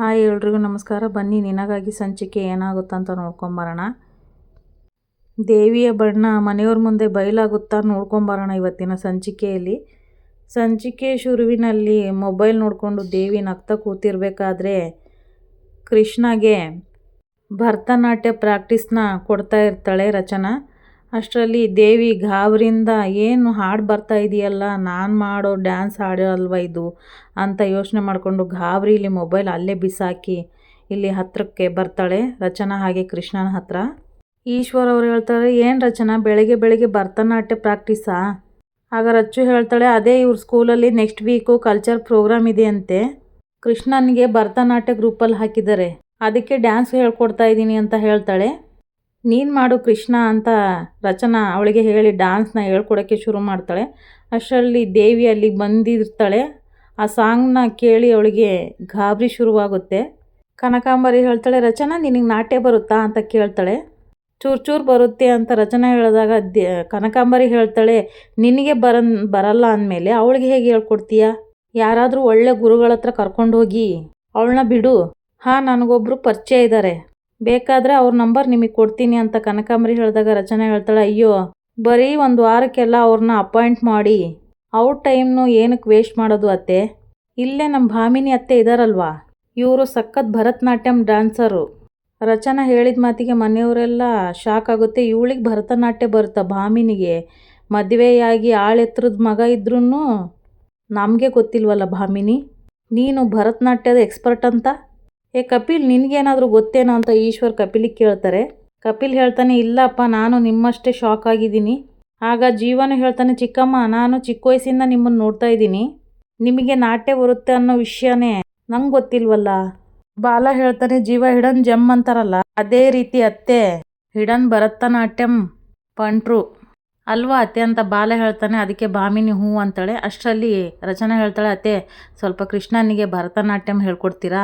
Hi ಎಲ್ರಿಗೂ ನಮಸ್ಕಾರ. ಬನ್ನಿ, ನಿನಗಾಗಿ ಸಂಚಿಕೆ ಏನಾಗುತ್ತಂತ ನೋಡ್ಕೊಂಬರೋಣ. ದೇವಿಯ ಬಣ್ಣ ಮನೆಯವ್ರ ಮುಂದೆ ಬಯಲಾಗುತ್ತಾ ನೋಡ್ಕೊಂಬರೋಣ ಇವತ್ತಿನ ಸಂಚಿಕೆಯಲ್ಲಿ. ಸಂಚಿಕೆ ಶುರುವಿನಲ್ಲಿ ಮೊಬೈಲ್ ನೋಡಿಕೊಂಡು ದೇವಿ ನಗ್ತಾ ಕೂತಿರ್ಬೇಕಾದ್ರೆ ಕೃಷ್ಣಗೆ ಭರತನಾಟ್ಯ ಪ್ರಾಕ್ಟೀಸ್ನ ಕೊಡ್ತಾ ಇರ್ತಾಳೆ ರಚನಾ. ಅಷ್ಟರಲ್ಲಿ, ದೇವಿ ಗಾಬರಿಯಿಂದ ಏನು ಹಾಡು ಬರ್ತಾ ಇದೆಯಲ್ಲ, ನಾನು ಮಾಡೋ ಡ್ಯಾನ್ಸ್ ಹಾಡೋ ಅಲ್ವಾ ಇದು? ಅಂತ ಯೋಚನೆ ಮಾಡಿಕೊಂಡು ಗಾಬರಿಲಿ ಮೊಬೈಲ್ ಅಲ್ಲೇ ಬಿಸಾಕಿ, ಇಲ್ಲಿ ಹತ್ತಿರಕ್ಕೆ ಬರ್ತಾಳೆ ರಚನಾ ಹಾಗೆ ಕೃಷ್ಣನ ಹತ್ರ. ಈಶ್ವರ್ ಅವರು ಹೇಳ್ತಾರೆ, ಏನು ರಚನಾ, ಬೆಳಗ್ಗೆ ಬೆಳಗ್ಗೆ ಭರತನಾಟ್ಯ ಪ್ರಾಕ್ಟೀಸಾ ಆಗ ರಚ್ಚು ಹೇಳ್ತಾಳೆ, ಅದೇ ಇವ್ರ ಸ್ಕೂಲಲ್ಲಿ ನೆಕ್ಸ್ಟ್ ವೀಕು ಕಲ್ಚರ್ ಪ್ರೋಗ್ರಾಮ್ ಇದೆ ಅಂತೆ ಕೃಷ್ಣನಿಗೆ ಭರತನಾಟ್ಯ ಗ್ರೂಪಲ್ಲಿ ಹಾಕಿದ್ದಾರೆ. ಅದಕ್ಕೆ ಡ್ಯಾನ್ಸ್ ಹೇಳ್ಕೊಡ್ತಾ ಇದ್ದೀನಿ ಅಂತ ಹೇಳ್ತಾಳೆ. ನೀನು ಮಾಡು ಕೃಷ್ಣ ಅಂತ ರಚನಾ ಅವಳಿಗೆ ಹೇಳಿ ಡ್ಯಾನ್ಸ್ನ ಹೇಳ್ಕೊಡೋಕ್ಕೆ ಶುರು ಮಾಡ್ತಾಳೆ. ಅಷ್ಟರಲ್ಲಿ ದೇವಿ ಅಲ್ಲಿಗೆ ಬಂದಿರ್ತಾಳೆ. ಆ ಸಾಂಗ್ನ ಕೇಳಿ ಅವಳಿಗೆ ಗಾಬರಿ ಶುರುವಾಗುತ್ತೆ. ಕನಕಾಂಬರಿ ಹೇಳ್ತಾಳೆ, ರಚನಾ, ನಿನಗೆ ನಾಟ್ಯ ಬರುತ್ತಾ? ಅಂತ ಕೇಳ್ತಾಳೆ. ಚೂರು ಚೂರು ಬರುತ್ತೆ ಅಂತ ರಚನಾ ಹೇಳಿದಾಗ ಕನಕಾಂಬರಿ ಹೇಳ್ತಾಳೆ, ನಿನಗೆ ಬರನ್, ಬರಲ್ಲ ಅಂದಮೇಲೆ ಅವಳಿಗೆ ಹೇಗೆ ಹೇಳ್ಕೊಡ್ತೀಯ? ಯಾರಾದರೂ ಒಳ್ಳೆ ಗುರುಗಳ ಹತ್ರ ಕರ್ಕೊಂಡೋಗಿ ಅವಳನ್ನ ಬಿಡು. ಹಾಂ ನನಗೊಬ್ಬರು ಪರಿಚಯ ಇದ್ದಾರೆ ಬೇಕಾದರೆ ಅವ್ರ ನಂಬರ್ ನಿಮಗೆ ಕೊಡ್ತೀನಿ ಅಂತ ಕನಕಾಂಬರಿ ಹೇಳಿದಾಗ ರಚನೆ ಹೇಳ್ತಾಳೆ, ಅಯ್ಯೋ, ಬರೀ ಒಂದು ವಾರಕ್ಕೆಲ್ಲ ಅವ್ರನ್ನ ಅಪಾಯಿಂಟ್ ಮಾಡಿ. ಅವ್ರ ಟೈಮ್ನು ಏನಕ್ಕೆ ವೇಸ್ಟ್ ಮಾಡೋದು ಅತ್ತೆ? ಇಲ್ಲೇ ನಮ್ಮ ಭಾಮಿನಿ ಅತ್ತೆ ಇದಾರಲ್ವಾ? ಇವರು ಸಖತ್ ಭರತನಾಟ್ಯಂ ಡ್ಯಾನ್ಸರು. ರಚನಾ ಹೇಳಿದ ಮಾತಿಗೆ ಮನೆಯವರೆಲ್ಲ ಶಾಕ್ ಆಗುತ್ತೆ. ಇವಳಿಗೆ ಭರತನಾಟ್ಯ ಬರುತ್ತಾ ಭಾಮಿನಿಗೆ? ಮದುವೆಯಾಗಿ ಆಳೆತ್ರದ ಮಗ ಇದ್ರೂ ನಮಗೆ ಗೊತ್ತಿಲ್ವಲ್ಲ ಭಾಮಿನಿ? ನೀನು ಭರತನಾಟ್ಯದ ಎಕ್ಸ್ಪರ್ಟ್ ಅಂತ? ಏ ಕಪಿಲ್, ನಿನಗೇನಾದರೂ ಗೊತ್ತೇನೋ ಅಂತ ಈಶ್ವರ್ ಕಪಿಲಿಗೆ ಕೇಳ್ತಾರೆ. ಕಪಿಲ್ ಹೇಳ್ತಾನೆ, ಇಲ್ಲಪ್ಪ, ನಾನು ನಿಮ್ಮಷ್ಟೇ ಶಾಕ್ ಆಗಿದ್ದೀನಿ. ಆಗ ಜೀವನ ಹೇಳ್ತಾನೆ, ಚಿಕ್ಕಮ್ಮ, ನಾನು ಚಿಕ್ಕ ವಯಸ್ಸಿಂದ ನಿಮ್ಮನ್ನು ನೋಡ್ತಾ ಇದ್ದೀನಿ. ನಿಮಗೆ ನಾಟ್ಯ ಬರುತ್ತೆ ಅನ್ನೋ ವಿಷಯನೇ ನಂಗೆ ಗೊತ್ತಿಲ್ವಲ್ಲ. ಬಾಲ ಹೇಳ್ತಾನೆ, ಜೀವ ಹಿಡನ್ ಜಮ್ ಅಂತಾರಲ್ಲ, ಅದೇ ರೀತಿ ಅತ್ತೆ. ಹಿಡನ್ ಭರತನಾಟ್ಯಂ ಪಂಟ್ರು. ಅಲ್ವಾ ಅತ್ತೆ ಅಂತ ಬಾಲ ಹೇಳ್ತಾನೆ, ಅದಕ್ಕೆ ಬಾಮಿನಿ ಹೂ ಅಂತಾಳೆ. ಅಷ್ಟರಲ್ಲಿ ರಚನಾ ಹೇಳ್ತಾಳೆ, ಅತ್ತೆ, ಸ್ವಲ್ಪ ಕೃಷ್ಣನಿಗೆ ಭರತನಾಟ್ಯಂ ಹೇಳ್ಕೊಡ್ತೀರಾ?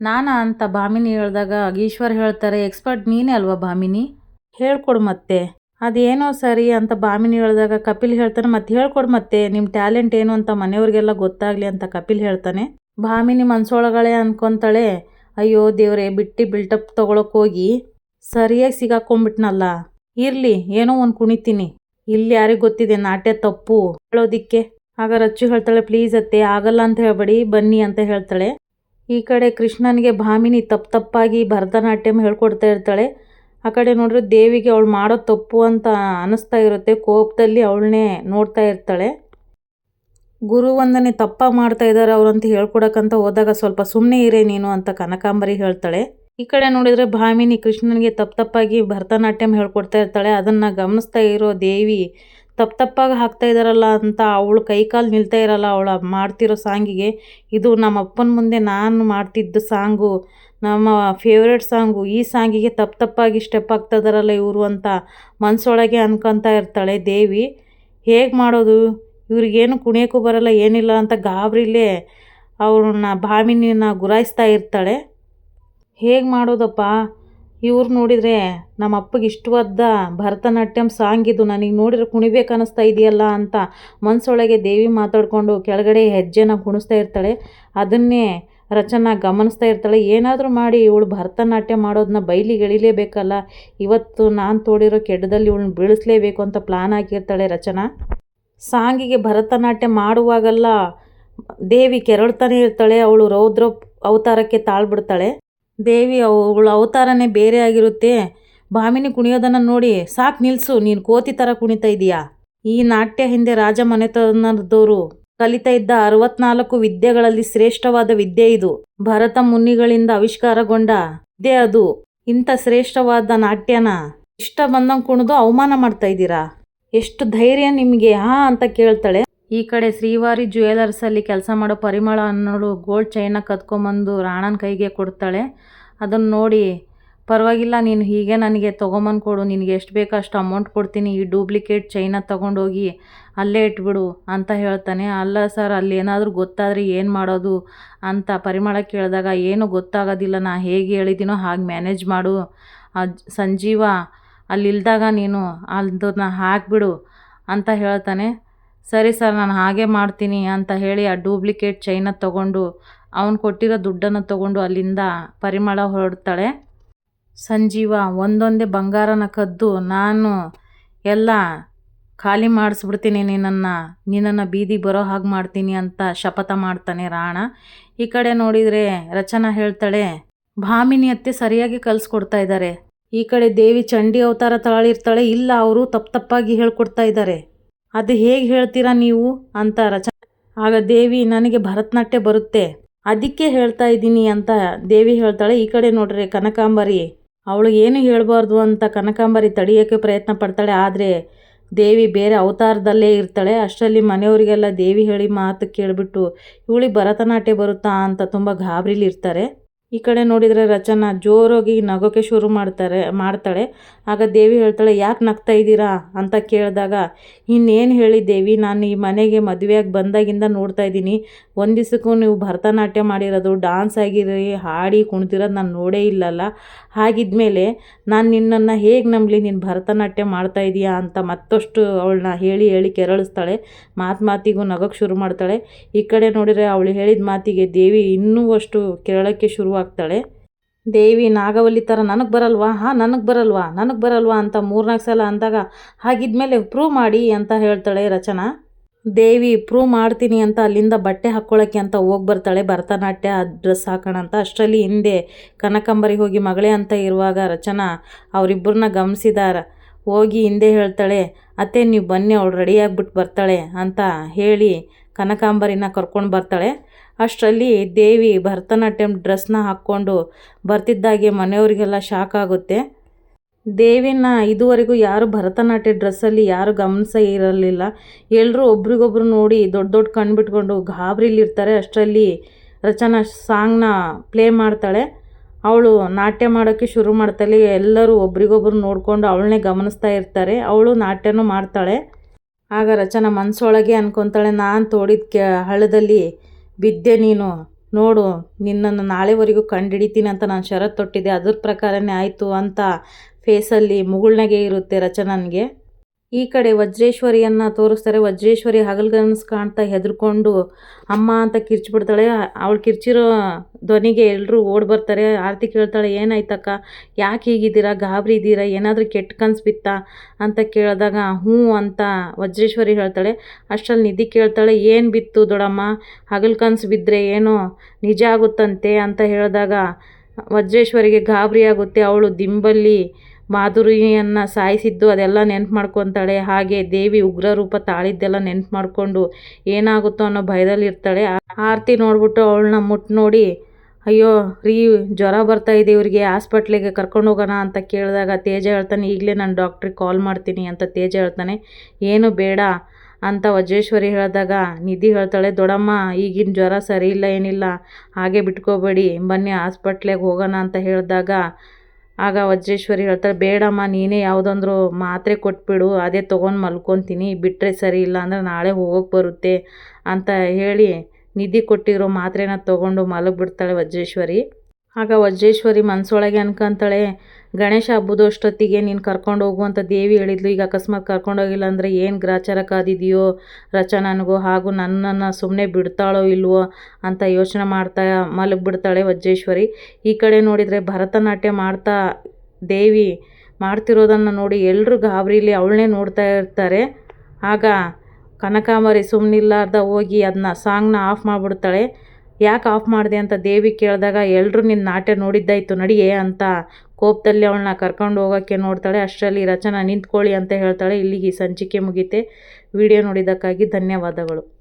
ನಾನಾ ಅಂತ ಭಾಮಿನಿ ಹೇಳಿದಾಗ ಈಶ್ವರ್ ಹೇಳ್ತಾರೆ ಎಕ್ಸ್ಪರ್ಟ್ ನೀನೇ ಅಲ್ವಾ ಭಾಮಿನಿ? ಹೇಳ್ಕೊಡು ಮತ್ತೆ. ಅದೇನೋ ಸರಿ ಅಂತ ಭಾಮಿನಿ ಹೇಳಿದಾಗ ಕಪಿಲ್ ಹೇಳ್ತಾನೆ ಮತ್ತೆ ಹೇಳ್ಕೊಡು ಮತ್ತೆ ನಿಮ್ಮ ಟ್ಯಾಲೆಂಟ್ ಏನು ಅಂತ ಮನೆಯವ್ರಿಗೆಲ್ಲ ಗೊತ್ತಾಗಲಿ ಅಂತ ಕಪಿಲ್ ಹೇಳ್ತಾನೆ. ಭಾಮಿನಿ ಮನ್ಸೊಳಗಳೆ ಅನ್ಕೊಂತಾಳೆ, ಅಯ್ಯೋ ದೇವ್ರೆ, ಬಿಟ್ಟು ಬಿಲ್ಟಪ್ ಹೋಗಿ ಸರಿಯಾಗಿ ಸಿಗಾಕೊಂಡ್ಬಿಟ್ನಲ್ಲ. ಇರಲಿ, ಏನೋ ಒಂದು ಕುಣಿತೀನಿ. ಇಲ್ಲಿ ಯಾರಿಗೆ ಗೊತ್ತಿದೆ ನಾಟ್ಯ ತಪ್ಪು? ಹೇಳೋದಿಕ್ಕೆ. ಆಗ ರಚ್ಚು ಹೇಳ್ತಾಳೆ, ಪ್ಲೀಸ್ ಅತ್ತೆ, ಆಗಲ್ಲ ಅಂತ ಹೇಳ್ಬೇಡಿ, ಬನ್ನಿ ಅಂತ ಹೇಳ್ತಾಳೆ. ಈ ಕಡೆ ಕೃಷ್ಣನಿಗೆ ಭಾಮಿನಿ ತಪ್ಪು ತಪ್ಪಾಗಿ ಭರತನಾಟ್ಯಂ ಹೇಳ್ಕೊಡ್ತಾ ಇರ್ತಾಳೆ. ಆ ಕಡೆ ನೋಡಿದ್ರೆ ದೇವಿಗೆ ಅವಳು ಮಾಡೋ ತಪ್ಪು ಅಂತ ಅನ್ನಿಸ್ತಾ ಇರುತ್ತೆ. ಕೋಪದಲ್ಲಿ ಅವಳನ್ನೇ ನೋಡ್ತಾ ಇರ್ತಾಳೆ. ಗುರು ತಪ್ಪ ಮಾಡ್ತಾ ಇದ್ದಾರೆ ಅವ್ರಂತ ಹೇಳ್ಕೊಡಕ್ಕಂತ ಹೋದಾಗ ಸ್ವಲ್ಪ ಸುಮ್ಮನೆ ಇರೇ ನೀನು ಅಂತ ಕನಕಾಂಬರಿ ಹೇಳ್ತಾಳೆ. ಈ ಕಡೆ ನೋಡಿದರೆ ಭಾಮಿನಿ ಕೃಷ್ಣನಿಗೆ ತಪ್ಪು ತಪ್ಪಾಗಿ ಭರತನಾಟ್ಯಂ ಹೇಳ್ಕೊಡ್ತಾ ಇರ್ತಾಳೆ. ಅದನ್ನು ಗಮನಿಸ್ತಾ ಇರೋ ದೇವಿ ತಪ್ಪು ತಪ್ಪಾಗಿ ಹಾಕ್ತಾ ಇದ್ದಾರಲ್ಲ ಅಂತ ಅವಳು ಕೈಕಾಲು ನಿಲ್ತಾ ಇರಲ್ಲ ಅವಳು ಮಾಡ್ತಿರೋ ಸಾಂಗಿಗೆ. ಇದು ನಮ್ಮ ಅಪ್ಪನ ಮುಂದೆ ನಾನು ಮಾಡ್ತಿದ್ದ ಸಾಂಗು, ನಮ್ಮ ಫೇವ್ರೇಟ್ ಸಾಂಗು. ಈ ಸಾಂಗಿಗೆ ತಪ್ಪು ತಪ್ಪಾಗಿ ಸ್ಟೆಪ್ ಇದ್ದಾರಲ್ಲ ಇವರು ಅಂತ ಮನಸ್ಸೊಳಗೆ ಅನ್ಕೊತಾ ಇರ್ತಾಳೆ ದೇವಿ. ಹೇಗೆ ಮಾಡೋದು? ಇವ್ರಿಗೇನು ಕುಣಿಯೋಕ್ಕೂ ಬರಲ್ಲ, ಏನಿಲ್ಲ ಅಂತ ಗಾಬರಿಲೇ ಅವ್ರನ್ನ ಭಾಮಿನಿನ ಗುರಾಯಿಸ್ತಾ ಇರ್ತಾಳೆ. ಹೇಗೆ ಮಾಡೋದಪ್ಪ? ಇವ್ರು ನೋಡಿದರೆ ನಮ್ಮ ಅಪ್ಪಗೆ ಇಷ್ಟವಾದ ಭರತನಾಟ್ಯಂ ಸಾಂಗ್ ಇದು. ನನಗೆ ನೋಡಿದ್ರೆ ಕುಣಿಬೇಕು ಅನ್ನಿಸ್ತಾ ಇದೆಯಲ್ಲ ಅಂತ ಮನಸ್ಸೊಳಗೆ ದೇವಿ ಮಾತಾಡಿಕೊಂಡು ಕೆಳಗಡೆ ಹೆಜ್ಜೆನ ಕುಣಿಸ್ತಾ ಇರ್ತಾಳೆ. ಅದನ್ನೇ ರಚನಾ ಗಮನಿಸ್ತಾ ಇರ್ತಾಳೆ. ಏನಾದರೂ ಮಾಡಿ ಇವಳು ಭರತನಾಟ್ಯ ಮಾಡೋದನ್ನ ಬೈಲಿಗೆ ಎಳಿಲೇಬೇಕಲ್ಲ. ಇವತ್ತು ನಾನು ತೋಡಿರೋ ಕೆಡ್ಡದಲ್ಲಿ ಇವಳನ್ನ ಬೀಳಿಸ್ಲೇಬೇಕು ಅಂತ ಪ್ಲಾನ್ ಹಾಕಿರ್ತಾಳೆ ರಚನಾ. ಸಾಂಗಿಗೆ ಭರತನಾಟ್ಯ ಮಾಡುವಾಗೆಲ್ಲ ದೇವಿ ಕೆರಳ್ತಾನೆ ಇರ್ತಾಳೆ. ಅವಳು ರೌದ್ರ ಅವತಾರಕ್ಕೆ ತಾಳ್ಬಿಡ್ತಾಳೆ. ದೇವಿ ಅವಳ ಅವತಾರನೇ ಬೇರೆ ಆಗಿರುತ್ತೆ. ಭಾಮಿನಿ ಕುಣಿಯೋದನ್ನು ನೋಡಿ ಸಾಕು ನಿಲ್ಲಿಸು ನೀನು ಕೋತಿ ಥರ ಕುಣಿತಾ ಇದೀಯಾ? ಈ ನಾಟ್ಯ ಹಿಂದೆ ರಾಜ ಮನೆತನದವರು ಕಲಿತಾ ಇದ್ದ ಅರವತ್ನಾಲ್ಕು ವಿದ್ಯೆಗಳಲ್ಲಿ ಶ್ರೇಷ್ಠವಾದ ವಿದ್ಯೆ ಇದು. ಭರತ ಮುನಿಗಳಿಂದ ಆವಿಷ್ಕಾರಗೊಂಡ ವಿದ್ಯೆ ಅದು. ಇಂಥ ಶ್ರೇಷ್ಠವಾದ ನಾಟ್ಯನ ಇಷ್ಟ ಬಂದಂಗೆ ಕುಣಿದು ಅವಮಾನ ಮಾಡ್ತಾ ಇದ್ದೀರಾ ಎಷ್ಟು ಧೈರ್ಯ ನಿಮಗೆ, ಹಾ ಅಂತ ಕೇಳ್ತಾಳೆ. ಈ ಕಡೆ ಶ್ರೀವಾರಿ ಜ್ಯುವೆಲರ್ಸಲ್ಲಿ ಕೆಲಸ ಮಾಡೋ ಪರಿಮಳ ಅನ್ನೋಳು ಗೋಲ್ಡ್ ಚೈನ ಕದ್ಕೊಂಬಂದು ರಾಣನ ಕೈಗೆ ಕೊಡ್ತಾಳೆ. ಅದನ್ನು ನೋಡಿ, ಪರವಾಗಿಲ್ಲ, ನೀನು ಹೀಗೆ ನನಗೆ ತೊಗೊಂಬಂದು ಕೊಡು, ನಿನಗೆ ಎಷ್ಟು ಬೇಕೋ ಅಷ್ಟು ಅಮೌಂಟ್ ಕೊಡ್ತೀನಿ, ಈ ಡೂಪ್ಲಿಕೇಟ್ ಚೈನ ತೊಗೊಂಡೋಗಿ ಅಲ್ಲೇ ಇಟ್ಬಿಡು ಅಂತ ಹೇಳ್ತಾನೆ. ಅಲ್ಲ ಸರ್ ಅಲ್ಲಿ ಏನಾದರೂ ಗೊತ್ತಾದರೆ ಏನು ಮಾಡೋದು ಅಂತ ಪರಿಮಳ ಕೇಳಿದಾಗ, ಏನು ಗೊತ್ತಾಗೋದಿಲ್ಲ, ನಾ ಹೇಗೆ ಹೇಳಿದ್ದೀನೋ ಹಾಗೆ ಮ್ಯಾನೇಜ್ ಮಾಡು. ಸಂಜೀವ ಅಲ್ಲಿಲ್ದಾಗ ನೀನು ಅದನ್ನ ಹಾಕಿಬಿಡು ಅಂತ ಹೇಳ್ತಾನೆ. ಸರಿ ಸರ್, ನಾನು ಹಾಗೆ ಮಾಡ್ತೀನಿ ಅಂತ ಹೇಳಿ ಆ ಡೂಪ್ಲಿಕೇಟ್ ಚೈನ ತಗೊಂಡು, ಅವನು ಕೊಟ್ಟಿರೋ ದುಡ್ಡನ್ನು ತಗೊಂಡು ಅಲ್ಲಿಂದ ಪರಿಮಳ ಹೊರಡ್ತಾಳೆ. ಸಂಜೀವ ಒಂದೊಂದೇ ಬಂಗಾರನ ಕದ್ದು, ನಾನು ಎಲ್ಲ ಖಾಲಿ ಮಾಡಿಸ್ಬಿಡ್ತೀನಿ ನಿನ್ನನ್ನು ನಿನ್ನನ್ನು ಬೀದಿ ಬರೋ ಹಾಗೆ ಮಾಡ್ತೀನಿ ಅಂತ ಶಪಥ ಮಾಡ್ತಾನೆ ರಾಣ. ಈ ಕಡೆ ನೋಡಿದರೆ ರಚನಾ ಹೇಳ್ತಾಳೆ, ಭಾಮಿನಿ ಅತ್ತೆ ಸರಿಯಾಗಿ ಕಲಿಸ್ಕೊಡ್ತಾ ಇದ್ದಾರೆ ಈ ಕಡೆ ದೇವಿ ಚಂಡಿ ಅವತಾರ ತಾಳಿರ್ತಾಳೆ, ಇಲ್ಲ ಅವರು ತಪ್ಪು ತಪ್ಪಾಗಿ ಹೇಳ್ಕೊಡ್ತಾ ಇದ್ದಾರೆ ಅದು ಹೇಗೆ ಹೇಳ್ತೀರಾ ನೀವು? ಅಂತ ರಚ ಆಗ ದೇವಿ, ನನಗೆ ಭರತನಾಟ್ಯ ಬರುತ್ತೆ. ಅದಕ್ಕೆ ಹೇಳ್ತಾ ಇದ್ದೀನಿ ಅಂತ ದೇವಿ ಹೇಳ್ತಾಳೆ. ಈ ಕಡೆ ನೋಡ್ರಿ ಕನಕಾಂಬರಿ. ಅವಳು ಏನು ಹೇಳಬಾರ್ದು ಅಂತ ಕನಕಾಂಬರಿ ತಡೆಯೋಕ್ಕೆ ಪ್ರಯತ್ನ ಪಡ್ತಾಳೆ. ಆದರೆ ದೇವಿ ಬೇರೆ ಅವತಾರದಲ್ಲೇ ಇರ್ತಾಳೆ. ಅಷ್ಟರಲ್ಲಿ ಮನೆಯವರಿಗೆಲ್ಲ ದೇವಿ ಹೇಳಿ ಮಾತು ಕೇಳಿಬಿಟ್ಟು, ಇವಳಿಗೆ ಭರತನಾಟ್ಯ ಬರುತ್ತಾ? ಅಂತ ತುಂಬ ಗಾಬರಿಲಿರ್ತಾರೆ ಈ ಕಡೆ ನೋಡಿದರೆ ರಚನಾ ಜೋರಾಗಿ ನಗೋಕ್ಕೆ ಶುರು ಮಾಡ್ತಾರೆ, ಮಾಡ್ತಾಳೆ. ಆಗ ದೇವಿ ಹೇಳ್ತಾಳೆ, ಯಾಕೆ ನಗ್ತಾ ಇದ್ದೀರಾ ಅಂತ ಕೇಳಿದಾಗ, ಇನ್ನೇನು ಹೇಳಿ ದೇವಿ, ನಾನು ಈ ಮನೆಗೆ ಮದುವೆಯಾಗಿ ಬಂದಾಗಿಂದ ನೋಡ್ತಾ ಇದ್ದೀನಿ. ಒಂದು ದಿವಸಕ್ಕೂ ನೀವು ಭರತನಾಟ್ಯ ಮಾಡಿರೋದು ಡಾನ್ಸ್ ಆಗಿರಿ, ಹಾಡಿ ಕುಣಿತಿರೋದು ನಾನು ನೋಡೇ ಇಲ್ಲಲ್ಲ. ಹಾಗಿದ್ಮೇಲೆ ನಾನು ನಿನ್ನನ್ನು ಹೇಗೆ ನಂಬಲಿ, ನೀನು ಭರತನಾಟ್ಯ ಮಾಡ್ತಾ ಇದೀಯಾ ಅಂತ ಮತ್ತಷ್ಟು ಅವಳನ್ನ ಹೇಳಿ ಹೇಳಿ ಕೆರಳಿಸ್ತಾಳೆ. ಮಾತು ಮಾತಿಗೂ ನಗೋಕ್ಕೆ ಶುರು ಮಾಡ್ತಾಳೆ. ಈ ಕಡೆ ನೋಡಿದರೆ ಅವಳು ಹೇಳಿದ ಮಾತಿಗೆ ದೇವಿ ಇನ್ನೂ ಅಷ್ಟು ಕೆರಳಕ್ಕೆ ಶುರುವಾಗ್ತಾಳೆ ದೇವಿ ನಾಗವಲ್ಲಿ ಥರ ನನಗೆ ಬರಲ್ವಾ? ಹಾಂ, ನನಗೆ ಬರಲ್ವಾ? ನನಗೆ ಬರಲ್ವಾ ಅಂತ ಮೂರ್ನಾಲ್ಕು ಸಲ ಅಂದಾಗ, ಹಾಗಿದ್ಮೇಲೆ ಪ್ರೂವ್ ಮಾಡಿ ಅಂತ ಹೇಳ್ತಾಳೆ ರಚನಾ. ದೇವಿ ಪ್ರೂವ್ ಮಾಡ್ತೀನಿ ಅಂತ ಅಲ್ಲಿಂದ ಬಟ್ಟೆ ಹಾಕ್ಕೊಳ್ಳೋಕ್ಕೆ ಅಂತ ಹೋಗಿ ಬರ್ತಾಳೆ ಭರತನಾಟ್ಯ ಡ್ರೆಸ್ ಹಾಕೋಣ ಅಂತ. ಅಷ್ಟರಲ್ಲಿ ಹಿಂದೆ ಕನಕಂಬರಿಗೆ ಹೋಗಿ ಮಗಳೇ ಅಂತ ಇರುವಾಗ ರಚನಾ ಅವರಿಬ್ಬರನ್ನ ಗಮನಿಸಿದಾರ ಹೋಗಿ ಹಿಂದೆ ಹೇಳ್ತಾಳೆ, ಅತ್ತೆ, ನೀವು ಬನ್ನಿ, ಅವಳು ರೆಡಿಯಾಗ್ಬಿಟ್ಟು ಬರ್ತಾಳೆ ಅಂತ ಹೇಳಿ ಕನಕಾಂಬರಿನ ಕರ್ಕೊಂಡು ಬರ್ತಾಳೆ. ಅಷ್ಟರಲ್ಲಿ ದೇವಿ ಭರತನಾಟ್ಯಂ ಡ್ರೆಸ್ನ ಹಾಕ್ಕೊಂಡು ಬರ್ತಿದ್ದಾಗೆ ಮನೆಯವರಿಗೆಲ್ಲ ಶಾಕ್ ಆಗುತ್ತೆ. ದೇವಿನ ಇದುವರೆಗೂ ಯಾರು ಭರತನಾಟ್ಯ ಡ್ರೆಸ್ಸಲ್ಲಿ ಯಾರು ಗಮನಿಸ ಇರಲಿಲ್ಲ. ಎಲ್ಲರೂ ಒಬ್ರಿಗೊಬ್ರು ನೋಡಿ ದೊಡ್ಡ ದೊಡ್ಡ ಕಣ್ಣು ಬಿಟ್ಕೊಂಡು ಗಾಬರಿಲಿರ್ತಾರೆ ಅಷ್ಟರಲ್ಲಿ ರಚನಾ ಸಾಂಗ್ನ ಪ್ಲೇ ಮಾಡ್ತಾಳೆ. ಅವಳು ನಾಟ್ಯ ಮಾಡೋಕ್ಕೆ ಶುರು ಮಾಡ್ತಾಳೆ. ಎಲ್ಲರೂ ಒಬ್ರಿಗೊಬ್ರು ನೋಡಿಕೊಂಡು ಅವಳನ್ನೇ ಗಮನಿಸ್ತಾ ಇರ್ತಾರೆ. ಅವಳು ನಾಟ್ಯನೂ ಮಾಡ್ತಾಳೆ. ಆಗ ರಚನಾ ಮನಸ್ಸೊಳಗೆ ಅನ್ಕೊತಾಳೆ, ನಾನು ತೋಡಿದ ಕೆ, ಹಳ್ಳದಲ್ಲಿ ಬಿದ್ದೆ ನೀನು. ನೋಡು, ನಿನ್ನನ್ನು ನಾಳೆವರೆಗೂ ಕಂಡುಹಿಡಿತೀನಿ ಅಂತ ನಾನು ಷರತ್ತು ತೊಟ್ಟಿದ್ದೆ ಅದ್ರ ಪ್ರಕಾರನೇ ಆಯಿತು ಅಂತ ಫೇಸಲ್ಲಿ ಮುಗುಳ್ನಗೆ ಇರುತ್ತೆ ರಚನನ್ಗೆ. ಈ ಕಡೆ ವಜ್ರೇಶ್ವರಿಯನ್ನು ತೋರಿಸ್ತಾರೆ. ವಜ್ರೇಶ್ವರಿ ಹಗಲ್ಗನಸು ಕಾಣ್ತಾ ಹೆದರ್ಕೊಂಡು, ಅಮ್ಮ ಅಂತ ಕಿರ್ಚಿಬಿಡ್ತಾಳೆ. ಅವಳು ಕಿರ್ಚಿರೋ ಧ್ವನಿಗೆ ಎಲ್ಲರೂ ಓಡಿ ಬರ್ತಾರೆ. ಆರತಿ ಕೇಳ್ತಾಳೆ, ಏನಾಯ್ತಕ್ಕ? ಯಾಕೆ ಹೀಗಿದ್ದೀರಾ? ಗಾಬರಿ ಇದ್ದೀರಾ? ಏನಾದರೂ ಕೆಟ್ಟ ಕನ್ಸು ಬಿತ್ತಾ? ಅಂತ ಕೇಳಿದಾಗ, ಹ್ಞೂ ಅಂತ ವಜ್ರೇಶ್ವರಿ ಹೇಳ್ತಾಳೆ. ಅಷ್ಟರಲ್ಲಿ ನಿಧಿ ಕೇಳ್ತಾಳೆ, ಏನು ಬಿತ್ತು ದೊಡಮ್ಮ? ಹಗಲು ಕನಸು ಬಿದ್ದರೆ ಏನೋ ನಿಜ ಆಗುತ್ತಂತೆ? ಅಂತ ಹೇಳಿದಾಗ, ವಜ್ರೇಶ್ವರಿಗೆ ಗಾಬರಿ ಆಗುತ್ತೆ. ಅವಳು ದಿಂಬಲ್ಲಿ ಮಾಧುರಿಯನ್ನು ಸಾಯಿಸಿದ್ದು ಅದೆಲ್ಲ ನೆನ್ಪು ಮಾಡ್ಕೊತಾಳೆ. ಹಾಗೆ ದೇವಿ ಉಗ್ರ ರೂಪ ತಾಳಿದ್ದೆಲ್ಲ ನೆನ್ಪು ಮಾಡಿಕೊಂಡು ಏನಾಗುತ್ತೋ ಅನ್ನೋ ಭಯದಲ್ಲಿ ಇರ್ತಾಳೆ. ಆರತಿ ನೋಡ್ಬಿಟ್ಟು ಅವಳನ್ನ ಮುಟ್ಟು ನೋಡಿ, ಅಯ್ಯೋ, ರೀ, ಜ್ವರ ಬರ್ತಾ ಇದೆ, ಇವರಿಗೆ ಹಾಸ್ಪಿಟ್ಲಿಗೆ ಕರ್ಕೊಂಡು ಹೋಗೋಣ ಅಂತ ಕೇಳಿದಾಗ ತೇಜ ಹೇಳ್ತಾನೆ, ಈಗಲೇ ನಾನು ಡಾಕ್ಟ್ರಿಗೆ ಕಾಲ್ ಮಾಡ್ತೀನಿ ಅಂತ ತೇಜ ಹೇಳ್ತಾನೆ. ಏನು ಬೇಡ ಅಂತ ವಜ್ರೇಶ್ವರಿ ಹೇಳಿದಾಗ ನಿಧಿ ಹೇಳ್ತಾಳೆ, ದೊಡಮ್ಮ, ಈಗಿನ ಜ್ವರ ಸರಿ ಇಲ್ಲ, ಏನಿಲ್ಲ, ಹಾಗೆ ಬಿಟ್ಕೋಬೇಡಿ, ಬನ್ನಿ ಹಾಸ್ಪಿಟ್ಲಿಗೆ ಹೋಗೋಣ ಅಂತ ಹೇಳಿದಾಗ ಆಗ ವಜ್ರೇಶ್ವರಿ ಹೇಳ್ತಾರೆ, ಬೇಡಮ್ಮ, ನೀನೇ ಯಾವುದಂದ್ರೂ ಮಾತ್ರೆ ಕೊಟ್ಬಿಡು, ಅದೇ ತೊಗೊಂಡು ಮಲ್ಕೊತೀನಿ ಬಿಟ್ಟರೆ ಸರಿ ಇಲ್ಲ ಅಂದರೆ ನಾಳೆ ಹೋಗೋಕ್ಕೆ ಬರುತ್ತೆ ಅಂತ ಹೇಳಿ ನಿಧಿ ಕೊಟ್ಟಿರೋ ಮಾತ್ರೆನ ತೊಗೊಂಡು ಮಲಗಿಬಿಡ್ತಾಳೆ ವಜ್ರೇಶ್ವರಿ. ಆಗ ವಜ್ರೇಶ್ವರಿ ಮನಸೊಳಗೆ ಅನ್ಕೊಂತಾಳೆ, ಗಣೇಶ, ಹಬ್ಬದಷ್ಟೊತ್ತಿಗೆ ನೀನು ಕರ್ಕೊಂಡು ಹೋಗು ಅಂತ ದೇವಿ ಹೇಳಿದ್ಲು. ಈಗ ಅಕಸ್ಮಾತ್ ಕರ್ಕೊಂಡೋಗಿಲ್ಲ ಅಂದರೆ ಏನು ಗ್ರಾಚಾರ ಕಾದಿದೆಯೋ? ರಚನನಿಗೂ ಹಾಗೂ ನನ್ನನ್ನು ಸುಮ್ಮನೆ ಬಿಡ್ತಾಳೋ ಇಲ್ವೋ? ಅಂತ ಯೋಚನೆ ಮಾಡ್ತಾ ಮಲಗಿಬಿಡ್ತಾಳೆ ವಜ್ರೇಶ್ವರಿ. ಈ ಕಡೆ ನೋಡಿದರೆ ಭರತನಾಟ್ಯ ಮಾಡ್ತಾ ದೇವಿ ಮಾಡ್ತಿರೋದನ್ನು ನೋಡಿ ಎಲ್ಲರೂ ಗಾಬರಿಲಿ ಅವಳನ್ನೇ ನೋಡ್ತಾ ಇರ್ತಾರೆ. ಆಗ ಕನಕಾಂಬರಿ ಸುಮ್ಮನಿಲ್ಲಾರ್ದ ಹೋಗಿ ಅದನ್ನ ಸಾಂಗ್ನ ಆಫ್ ಮಾಡಿಬಿಡ್ತಾಳೆ. ಯಾಕೆ ಆಫ್ ಮಾಡಿದೆ ಅಂತ ದೇವಿ ಕೇಳಿದಾಗ ಎಲ್ಲರೂ ನಿನ್ನ ನಾಟ್ಯ ನೋಡಿದ್ದಾಯಿತು ನಡಿಯೇ ಅಂತ ಕೋಪದಲ್ಲಿ ಅವಳನ್ನ ಕರ್ಕೊಂಡು ಹೋಗೋಕ್ಕೆ ನೋಡ್ತಾಳೆ. ಅಷ್ಟರಲ್ಲಿ, ರಚನಾ ನಿಂತ್ಕೊಳ್ಳಿ ಅಂತ ಹೇಳ್ತಾಳೆ. ಇಲ್ಲಿಗೆ ಸಂಚಿಕೆ ಮುಗಿತೆ. ವಿಡಿಯೋ ನೋಡಿದ್ದಕ್ಕಾಗಿ ಧನ್ಯವಾದಗಳು.